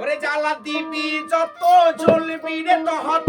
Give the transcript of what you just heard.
ওরে জ্বালা দিবি যত ঝুলবি রে তহত।